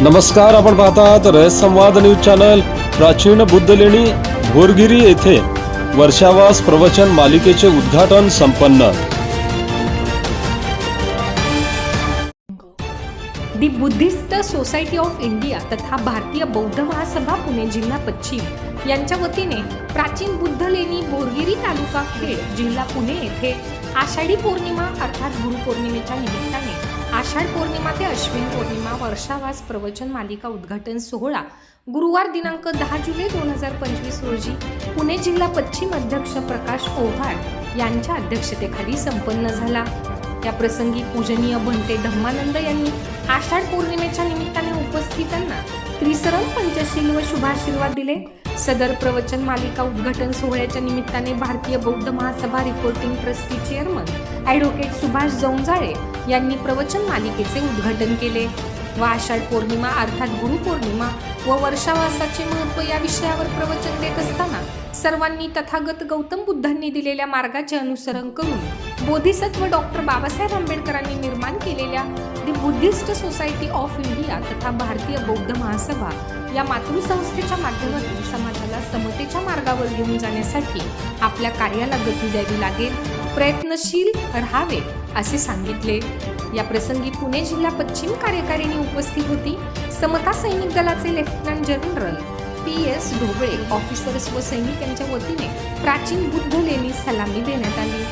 नमस्कार आपण पाहतात रयत संवाद न्यूज चॅनल. प्राचीन बुद्धलेणी भोरगिरी येथे वर्षावास प्रवचन मालिकेचे उद्घाटन संपन्न. The Buddhist Society of India तथा भारतीय बौद्ध महासभा पुणे जिल्हा पश्चिम यांच्या वतीने प्राचीन बुद्ध लेणी बोरगिरी तालुका खेड जिल्हा पुणे येथे आषाढी पौर्णिमा अर्थात गुरुपौर्णिमेच्या निमित्ताने आषाढ पौर्णिमा ते अश्विन पौर्णिमा वर्षावास प्रवचन मालिका उद्घाटन सोहळा. गुरुवार दिनांक दहा जुलै दोन हजार पंचवीस रोजी पुणे जिल्हा पश्चिम अध्यक्ष प्रकाश ओव्हाळ यांच्या अध्यक्षतेखाली संपन्न झाला. या प्रसंगी पूजनीय भंते धम्मानंद यांनी आषाढ पौर्णिमेच्या निमित्ताने उपस्थितांना त्रिसरण पंचशील व शुभाशीर्वाद दिले. सदर प्रवचन मालिका उद्घाटन सोहळ्याच्या निमित्ताने भारतीय बौद्ध महासभा reporting trustee chairman advocate Subhash Jounjale यांनी प्रवचन मालिकेचे उद्घाटन केले. व आषाढ पौर्णिमा अर्थात गुरुपौर्णिमा व वर्षावासाचे महत्त्व या विषयावर प्रवचन देत असताना सर्वांनी तथागत गौतम बुद्धांनी दिलेल्या मार्गाचे अनुसरण करून बोधिसत्व डॉक्टर बाबासाहेब आंबेडकरांनी निर्माण केलेल्या the Buddhist Society of India तथा भारतीय बौद्ध महासभा या मातृसंस्थेच्या माध्यमातून समाजाला समतेच्या मार्गावर घेऊन जाण्यासाठी आपल्या कार्याला गती द्यावी लागेल प्रयत्नशील राहावे असे सांगितले. या प्रसंगी पुणे जिल्हा पश्चिम कार्यकारिणी उपस्थित होती. समता सैनिक दलाचे lieutenant general P. S. Dhoble officers व सैनिक यांच्या वतीने प्राचीन बुद्ध लेणी सलामी देण्यात आली.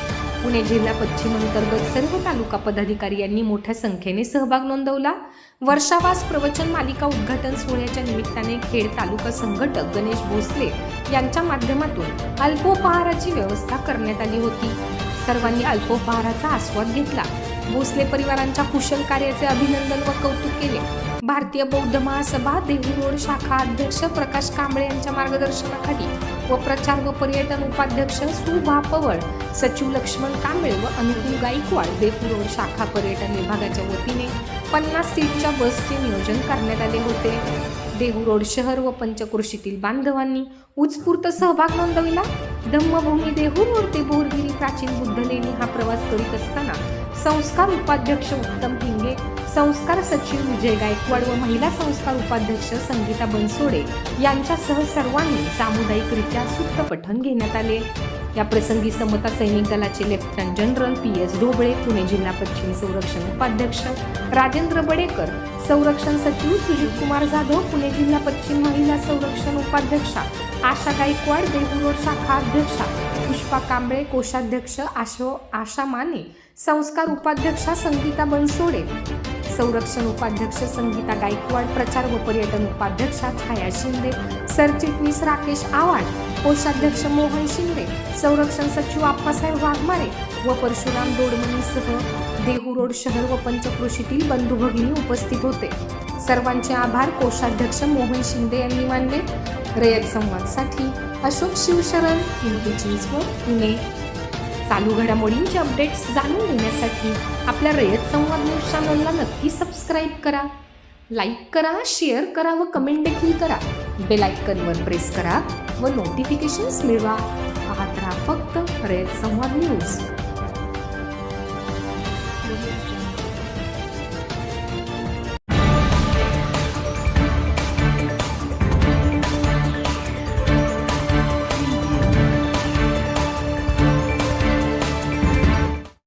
पुणे जिल्हा पश्चिम अंतर्गत सर्व तालुका पदाधिकारी यांनी मोठ्या संख्येने सहभाग नोंदवला. वर्षावास प्रवचन मालिका उद्घाटन सोहळ्याच्या निमित्ताने खेड तालुका संघटक गणेश भोसले यांच्या माध्यमातून अल्पोपहाराची व्यवस्था करण्यात आली होती. सर्वांनी अल्पोपहाराचा आस्वाद घेतला. भोसले परिवारांच्या कुशल कार्याचे अभिनंदन व कौतुक केले. भारतीय बौद्ध महासभा देहू रोड शाखा अध्यक्ष प्रकाश कांबळे यांच्या मार्गदर्शनाखाली व प्रचार व पर्यटन उपाध्यक्ष सुभा पवळ सचिव लक्ष्मण कांबळे व अनुकूल गायकवाड देहू रोड शाखा पर्यटन विभागाच्या वतीने पन्नास सीटच्या बसचे नियोजन करण्यात आले होते. देहू रोड शहर व पंचकृषीतील बांधवांनी उत्स्फूर्त सहभाग नोंदविला. धम्मभूमी देहू रोड ते बोरगिरी प्राचीन बुद्ध लेणी हा प्रवास करीत असताना संस्कार उपाध्यक्ष उत्तम हिंगे संस्कार सचिव विजय गायकवाड व महिला संस्कार उपाध्यक्ष संगीता बनसोडे यांच्यासह सर्वांनी सामुदायिकरित्या सूत्रपठण घेण्यात आले. या प्रसंगी समता सैनिक दलाचे lieutenant general P S Dhoble Pune जिल्हा पश्चिम संरक्षण उपाध्यक्ष राजेंद्र बडेकर संरक्षण सचिव सुजित कुमार जाधव पुणे जिल्हा पश्चिम महिला संरक्षण उपाध्यक्षा आशा गायकवाड देहू शाखा अध्यक्षा पुष्पा कांबळे कोषाध्यक्ष आशो आशा माने संस्कार उपाध्यक्षा संगीता बनसोडे संरक्षण उपाध्यक्ष संगीता गायकवाड प्रचार व पर्यटन उपाध्यक्षा छाया शिंदे सरचिटणीस राकेश आवाड कोषाध्यक्ष मोहन शिंदे संरक्षण सचिव आप्पासाहेब वाघमारे व परशुराम दोडमणीसह देहू रोड शहर व पंचकृषीतील बंधू भगिनी उपस्थित होते. सर्वांचे आभार. कोषाध्यक्ष मोहन शिंदे यांनी मानले. रयत संवादसाठी अशोक शिवशरण पिंपरी चिंचवड पुणे. चालू घडामोडींचे अपडेट्स जाणून घेण्यासाठी आपल्या रयत संवाद न्यूज चॅनलला नक्की सबस्क्राईब करा. लाईक करा शेअर करा व कमेंट देखील करा. बेल आयकनवर प्रेस करा व नोटिफिकेशन्स मिळवा. पाहत राहा फक्त रयत संवाद न्यूज. Thank you.